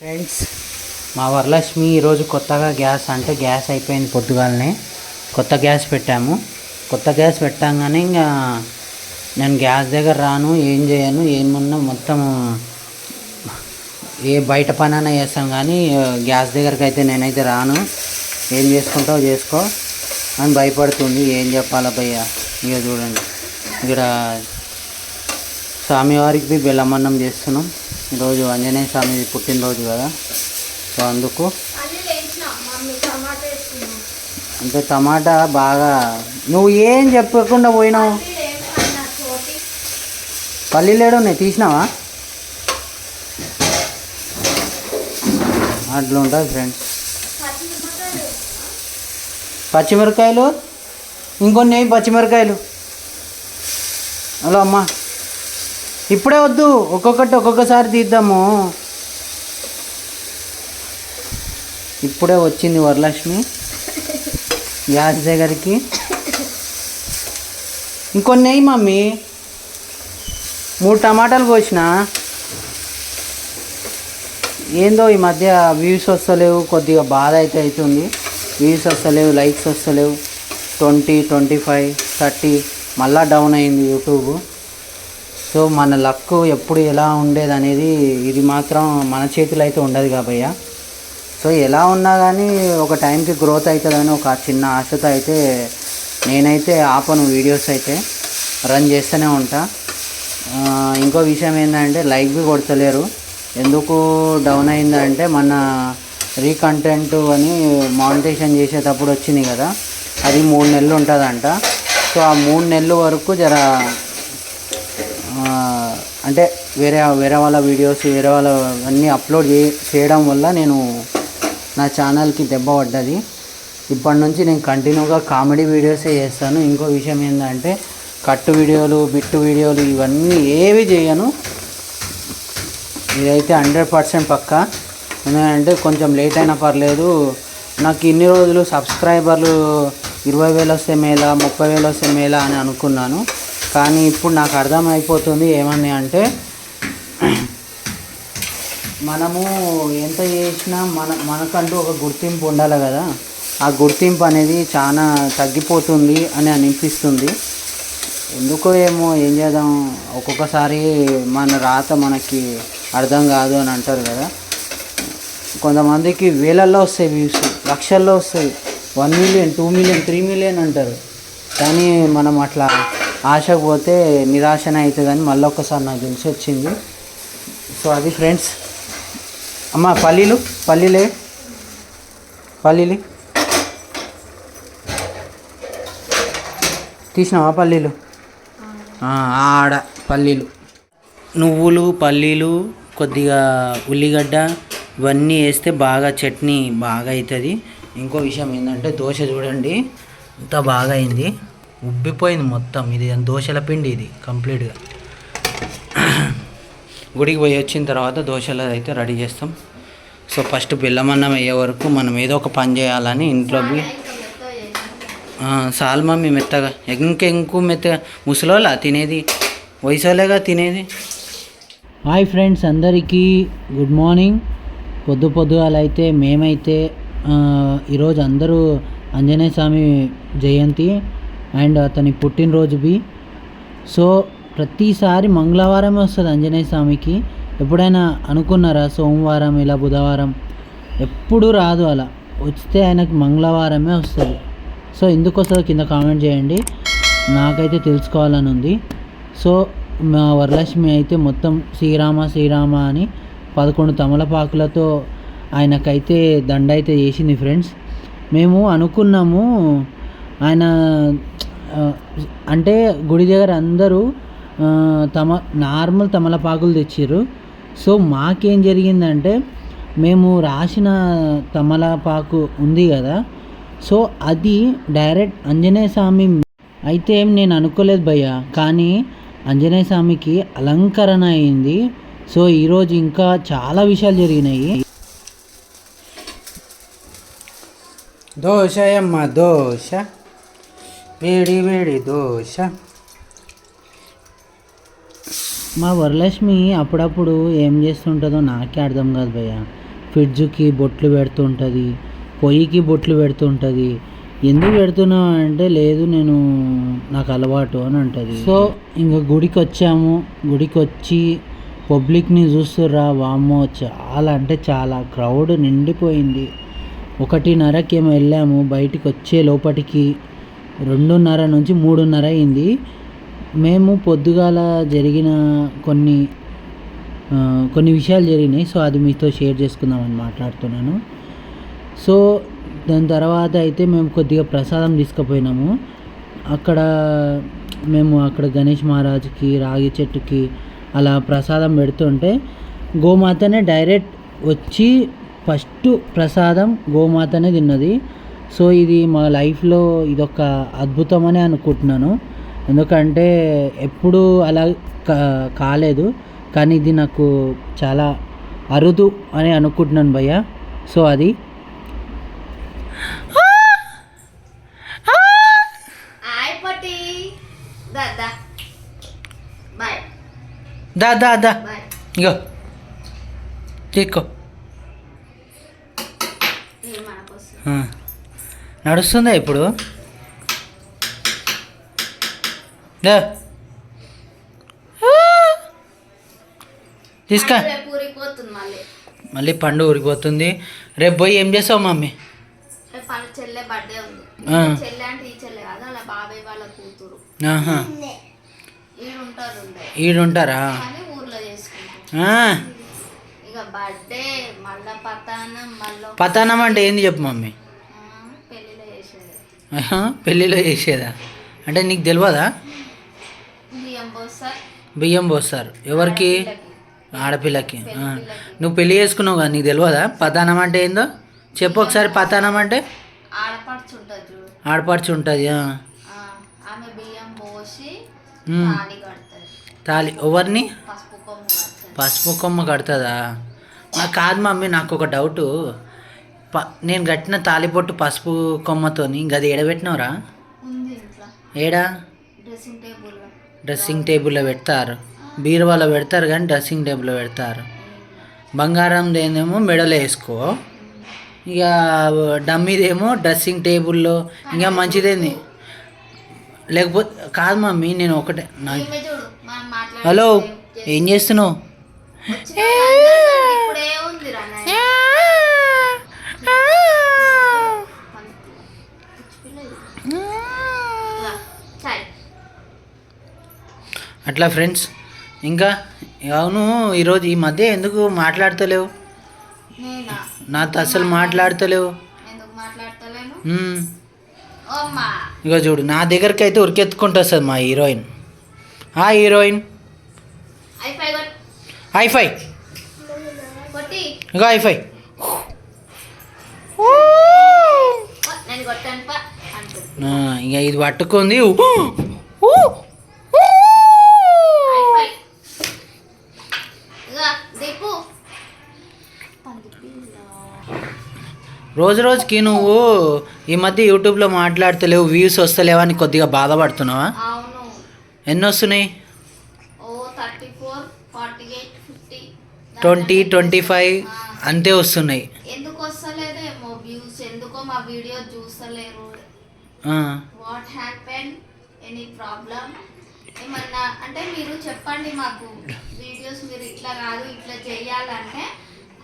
Friends మా వరలక్ష్మి ఈరోజు కొత్తగా గ్యాస్ అంటే గ్యాస్ అయిపోయింది పొద్దుగాలనే. కొత్త గ్యాస్ పెట్టాము. కొత్త గ్యాస్ పెట్టంగానే ఇంకా నేను గ్యాస్ దగ్గర రాను ఏం చేయను ఏమన్నా మొత్తం ఏ బయట పని అయినా చేస్తాను కానీ గ్యాస్ దగ్గరికి అయితే నేనైతే రాను. ఏం చేసుకుంటావు చేసుకో అని భయపడుతుంది. ఏం చెప్పాలా భయ్య ఇక చూడండి. ఇక్కడ స్వామివారికి బెల్లమన్నం చేస్తున్నాం. ఈరోజు ఆంజనేయ స్వామి పుట్టినరోజు కదా. సో అందుకు అంటే టమాటా బాగా నువ్వు ఏం చెప్పకుండా పోయినావు? పల్లీలేడు ఉన్నాయి తీసినావా? అట్లా ఉంటుంది ఫ్రెండ్స్ పచ్చిమిరకాయలు? ఇంకొన్ని పచ్చిమిరకాయలు? హలో అమ్మా. ఇప్పుడే వద్దు ఒక్కొక్కటి ఒక్కొక్కసారి తీద్దాము. ఇప్పుడే వచ్చింది వరలక్ష్మి గ్యాస్ దగ్గరికి ఇంకొన్ని వేయి మమ్మీ. మూడు టమాటాలు కోసిన. ఏందో ఈ మధ్య వ్యూస్ వస్తలేవు కొద్దిగా బాధ అయితే అవుతుంది వ్యూస్ వస్తలేవు లైక్స్ వస్తలేవు. ట్వంటీ ట్వంటీ ఫైవ్ థర్టీ మళ్ళా డౌన్ అయింది యూట్యూబ్. సో మన లక్ ఎప్పుడు ఎలా ఉండేది అనేది ఇది మాత్రం మన చేతిలో అయితే ఉండదు కాబయ్య. సో ఎలా ఉన్నా కానీ ఒక టైంకి గ్రోత్ అవుతుందని ఒక చిన్న ఆశతో అయితే నేనైతే ఆపను వీడియోస్ అయితే రన్ చేస్తూనే ఉంటా. ఇంకో విషయం ఏంటంటే లైక్ బి కొడతలేరు. ఎందుకు డౌన్ అయిందంటే మన రీకంటెంట్ అని మానిటేషన్ చేసేటప్పుడు వచ్చింది కదా అది మూడు నెలలు ఉంటుందంట. సో ఆ మూడు నెలల వరకు జర అంటే వేరే వేరే వాళ్ళ వీడియోస్ వేరే వాళ్ళ అన్నీ అప్లోడ్ చే చేయడం వల్ల నేను నా ఛానల్కి దెబ్బ పడ్డది. ఇప్పటి నుంచి నేను కంటిన్యూగా కామెడీ వీడియోసే చేస్తాను. ఇంకో విషయం ఏంటంటే కట్టు వీడియోలు బిట్టు వీడియోలు ఇవన్నీ ఏవి చేయను. ఇదైతే హండ్రెడ్ పర్సెంట్ పక్క. ఎందుకంటే కొంచెం లేట్ అయినా పర్లేదు. నాకు ఇన్ని రోజులు సబ్స్క్రైబర్లు ఇరవై వేలు వస్తే మేళ ముప్పై వేలు వస్తే మేళ అని అనుకున్నాను. కానీ ఇప్పుడు నాకు అర్థమైపోతుంది ఏమని అంటే మనము ఎంత చేసినా మన మనకంటూ ఒక గుర్తింపు ఉండాలి కదా. ఆ గుర్తింపు అనేది చాలా తగ్గిపోతుంది అని అనిపిస్తుంది. ఎందుకో ఏమో ఏం చేద్దాం ఒక్కొక్కసారి మన రాత మనకి అర్థం కాదు అని అంటారు కదా. కొంతమందికి వేలల్లో వస్తాయి వ్యూస్ లక్షల్లో వస్తాయి. One million two million three million అంటారు. కానీ మనం అట్లా ఆశకు పోతే నిరాశనే అవుతుందని మళ్ళీ ఒక్కసారి నాకు తెలిసి వచ్చింది. సో అది ఫ్రెండ్స్. అమ్మ పల్లీలు పల్లీలే. పల్లీలు. తీసినావా పల్లీలు? ఆ, ఆడ పల్లీలు. నువ్వులు పల్లీలు కొద్దిగా ఉల్లిగడ్డ ఇవన్నీ వేస్తే బాగా చట్నీ బాగా అవుతుంది. ఇంకో విషయం ఏంటంటే దోశ చూడండి. ఇంత బాగా అయింది. ఉబ్బిపోయింది మొత్తం. ఇది దోశల పిండి ఇది కంప్లీట్గా. గుడికి పోయి వచ్చిన తర్వాత దోశలు అయితే రెడీ చేస్తాం. సో ఫస్ట్ బెల్లం అన్నం అయ్యే వరకు మనం ఏదో ఒక పని చేయాలని ఇంట్లో సాల్మా ఆ, మమ్మీ మెత్తగా ఇంకా ఇంకో మెత్తగా ముసలోలా తినేది? వయసోలేగా తినేది? హాయ్ ఫ్రెండ్స్ అందరికీ గుడ్ మార్నింగ్. పొద్దు పొద్దుగాలైతే మేమైతే ఈరోజు అందరూ ఆంజనేయ స్వామి జయంతి. అండ్ అతని పుట్టినరోజు బి. సో ప్రతిసారి మంగళవారమే వస్తుంది ఆంజనేయ స్వామికి. ఎప్పుడైనా అనుకున్నారా? సోమవారం ఇలా బుధవారం? ఎప్పుడు రాదు అలా. వస్తే ఆయనకి మంగళవారమే వస్తుంది. సో ఎందుకు వస్తుందో కింద కామెంట్ చేయండి. నాకైతే తెలుసుకోవాలని ఉంది. సో మా వరలక్ష్మి అయితే మొత్తం శ్రీరామ శ్రీరామ అని పదకొండు తమలపాకులతో ఆయనకైతే దండ అయితే చేసింది ఫ్రెండ్స్. మేము అనుకున్నాము ఆయన అంటే గుడి దగ్గర అందరూ తమ నార్మల్ తమలపాకులు తెచ్చిర్రు. సో మాకేం జరిగిందంటే మేము రాసిన తమలపాకు ఉంది కదా. సో అది డైరెక్ట్ ఆంజనేయ స్వామి అయితే ఏం నేను అనుకోలేదు భయ్య. కానీ ఆంజనేయ స్వామికి అలంకరణ అయింది. సో ఈరోజు ఇంకా చాలా విషయాలు జరిగినాయి. దోశ అమ్మ దోశ వేడి వేడి దోశ. మా వరలక్ష్మి అప్పుడప్పుడు ఏం చేస్తుంటుందో నాకే అర్థం కాదు భయ్య. ఫ్రిడ్జ్కి బొట్లు పెడుతుంటుంది పొయ్యికి బొట్లు పెడుతుంటుంది. ఎందుకు పెడుతున్నావు అంటే లేదు నేను నాకు అలవాటు అని అంటుంది. సో ఇంకా గుడికి వచ్చాము గుడికి వచ్చి పబ్లిక్ని చూస్తుర్రా వామ్మో చాలా అంటే చాలా క్రౌడ్ నిండిపోయింది. ఒకటిన్నరకి ఏమో వెళ్ళాము బయటికి వచ్చే లోపటికి రెండున్నర నుంచి మూడున్నర అయింది. మేము పొద్దుగాల జరిగిన కొన్ని కొన్ని విషయాలు జరిగినాయి. సో అది మీతో షేర్ చేసుకుందామని మాట్లాడుతున్నాను. సో దాని తర్వాత అయితే మేము కొద్దిగా ప్రసాదం తీసుకుపోయినాము. అక్కడ మేము అక్కడ గణేష్ మహారాజ్కి రాగి చెట్టుకి అలా ప్రసాదం పెడుతుంటే గోమాతనే డైరెక్ట్ వచ్చి ఫస్ట్ ప్రసాదం గోమాతనే తిన్నది. సో ఇది మా లైఫ్లో ఇదొక అద్భుతమని అనుకుంటున్నాను. ఎందుకంటే ఎప్పుడు అలా కాలేదు. కానీ ఇది నాకు చాలా అరుదు అని అనుకుంటున్నాను భయ్య. సో అది. దా దా. దా ఇగో. తీసుకో. నడుస్తుందా ఇప్పుడు? తీసుకా. మళ్ళీ. పండు ఊరిపోతుంది రేపు పోయి ఏం చేస్తావు మమ్మీ? ఈడుంటారా కానీ ఊర్లో చేసుకుంటాం ఆ. ఇక బర్త్డే మళ్ళా పతానం అంటే ఏంది చెప్పు మమ్మీ? పెళ్ళిలో చేసేదా? అంటే నీకు తెలియదా బియ్యం పోస్తారు. ఎవరికి? ఆడపిల్లకి. నువ్వు పెళ్ళి చేసుకున్నావు కదా నీకు తెలియదా పతానం అంటే ఏందో? చెప్పు ఒకసారి పతానం అంటే? ఆడపడుచు ఉంటుంది తాలి ఎవరిని? పసుపు కొమ్ము కడుతుంది. పసుపు కొమ్మ కడుతుందా? నాకు కాదు మమ్మీ నాకు ఒక డౌటు. ప నేను కట్టిన తాలిపొట్టు పసుపు కొమ్మతోని గది ఎడబెట్టినవరా ఏడా? డ్రెస్సింగ్ టేబుల్లో పెడతారు. బీరువాలో పెడతారు కానీ డ్రెస్సింగ్ టేబుల్లో పెడతారు. బంగారం దేనేమో మెడలో వేసుకో. ఇక డమ్మీదేమో డ్రెస్సింగ్ టేబుల్లో. ఇంకా మంచిదేంది? లేకపోతే కాదు మమ్మీ నేను ఒకటే హలో ఏం చేస్తున్నావు? అట్లా ఫ్రెండ్స్. ఇంకా అవును ఈరోజు ఈ మధ్య ఎందుకు మాట్లాడతలేవు? నాతో అసలు మాట్లాడతలేవు. ఇగో చూడు నా దగ్గరికి అయితే ఉరికెత్తుకుంటూ వస్తుంది మా హీరోయిన్. ఆ హీరోయిన్. హైఫై ఇగో హైఫై. ఇక ఇది పట్టుకుంది. రోజు రోజుకి నువ్వు ఈ మధ్య యూట్యూబ్లో మాట్లాడతలేవు వ్యూస్ వస్తలేవా అని కొద్దిగా బాధపడుతున్నావా? ఎన్ని వస్తున్నాయి ట్వంటీ ట్వంటీ ఫైవ్ అంతే వస్తున్నాయి. ఏమన్నా అంటే మీరు చెప్పండి మాకు. వీడియోస్ మీరు ఇట్లా కాదు ఇట్లా చేయాలంటే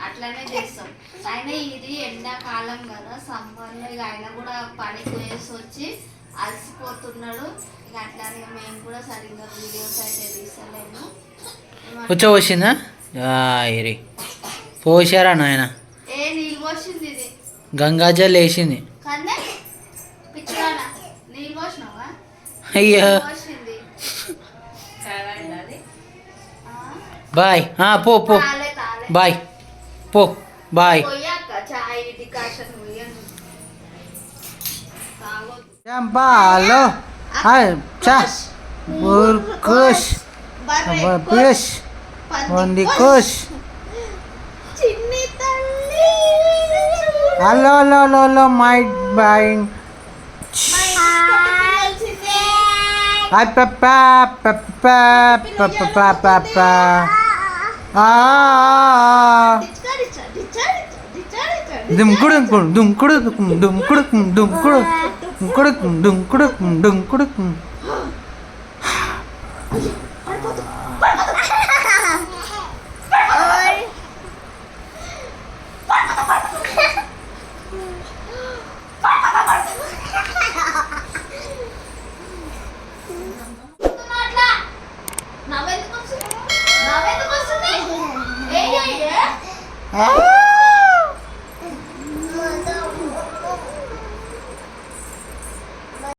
అట్లనే చేస్తాం. అయినా ఇది ఎండాకాలం కదా సమ్మర్లో ఇక ఆయన కూడా పని పోయేసి వచ్చి అలసిపోతున్నాడు. ఇక అట్లానే మేము కూడా సరిగ్గా వీడియోస్ అయితే తీస్తలేము. ఏమన్నా- కూర్చోవచ్చిందా ఇరి పోసారా నాయన? ఏ నీళ్ళు పోసింది ఇది. గంగాజల్ వేసింది. అయ్యా? బాయ్. ఆ, పో పో. బాయ్. పో బాయ్ పోయాక చాయ్ డికాషన్ పోయాను తాగొద్దు చంపాలో చా కుష్ కుష్ ఉంది కుష్ చిన్ని తల్లి hello hello hello hello my boy hi పప్ప పప్ప పప్ప పప్ప ఆ దుంకుడు दुमकुडक दुमकुडक दुमकुडक दुमकुडक दुमकुडक दुमकुडक दुमकुडक